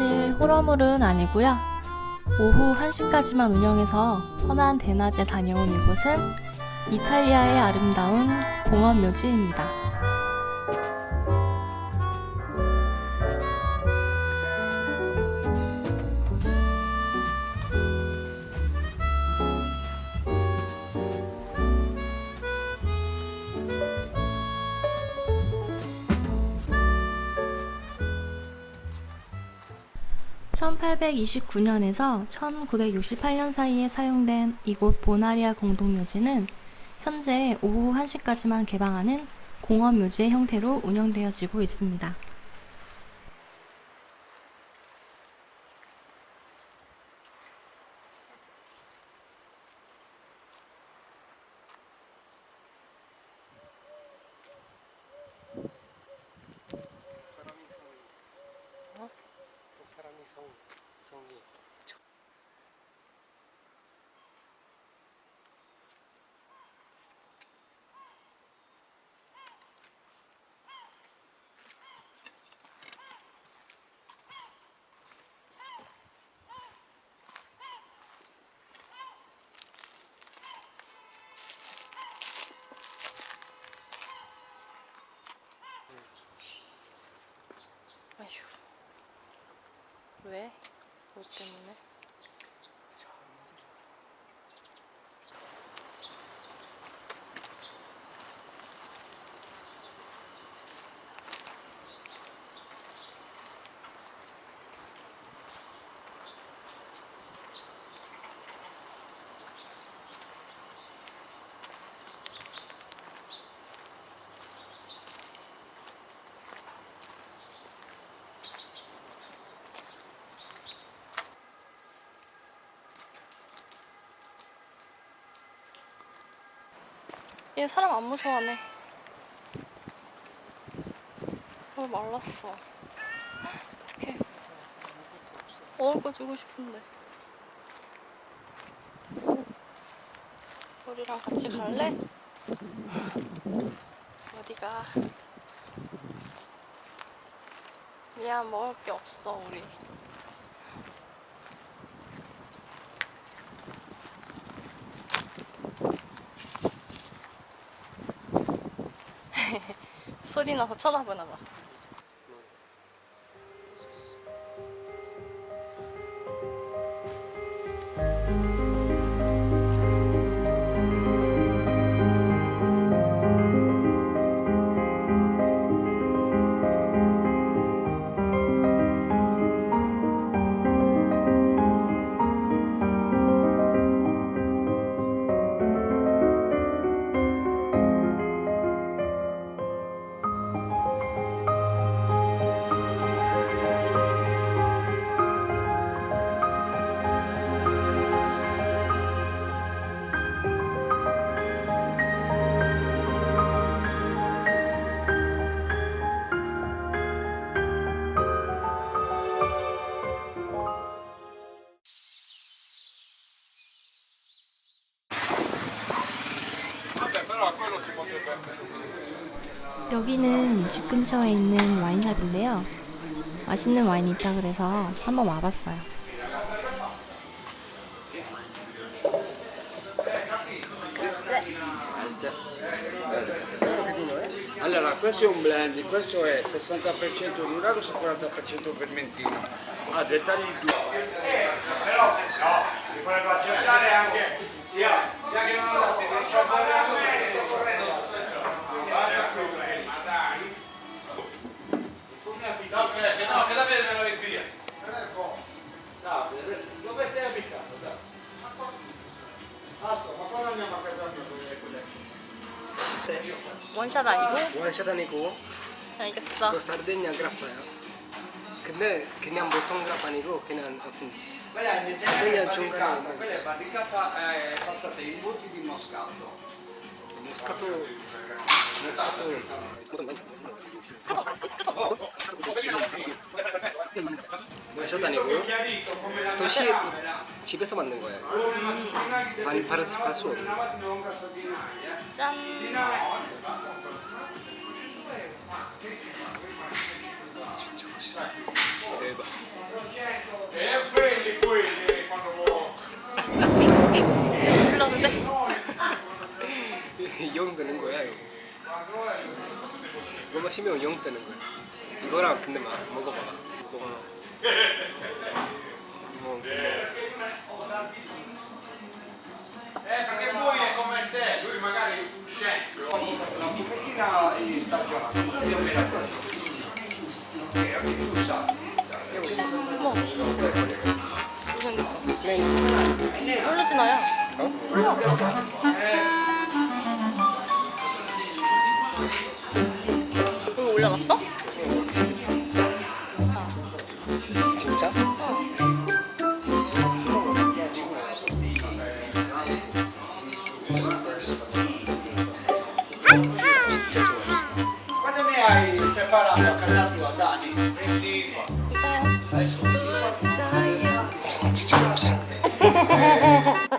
사실 호러물은 아니고요. 오후 1시까지만 운영해서 편한 대낮에 다녀온 이곳은 이탈리아의 아름다운 공원 묘지입니다. (1829년에서) (1968년) 사이에 사용된 이곳 보나리아 공동묘지는 현재 오후 1시까지만 개방하는 공원 묘지의 형태로 운영되어지고 있습니다. 사람이 성이 어? 또 사람이 성 성이 저- 아휴. 왜? 뭐 때문에? 얘 사람 안 무서워하네. 어, 말랐어. 어떡해. 주고 싶은데. 우리랑 같이 갈래? 어디가? 미안, 먹을 게 없어, 우리. 소리 나서 쳐다보나 봐. 여기는 집 근처에 있는 와인샵인데요. 맛있는 와인이 있다 그래서 한번 와봤어요. questo che vino è? Allora, questo è un blend, questo è 60% Lurago, 40% Vermentino. Ha dettagli due. Però, no, mi farebbe accettare anche, sia, sia che non andasse nel cioccolate 원샷 아니고? 원샷 아니고 알겠어. 또 사르데냐 그라파야 근데 그냥 보통 그라파 아니고 그냥 어떤 Quella è Quella è barricata, giungano. quella è barricata eh, passata in botti di moscato. 모스카토 아니고 도시 집에서 만든 거예요. 안 팔을 팔수. 짠. 이거 마시면 영 되는 거야. 이거랑 근데 막 먹어봐. 먹어. 뭐, Eh, perché lui è come te, lui magari scende. La fumettina è stagionata, io me la faccio. E anche tu sai. 하고 있어. 어머, 무슨 느낌? 그냥 뭘로 지나요? 어? 이거 있어요. 있어요. 진짜 재미없어.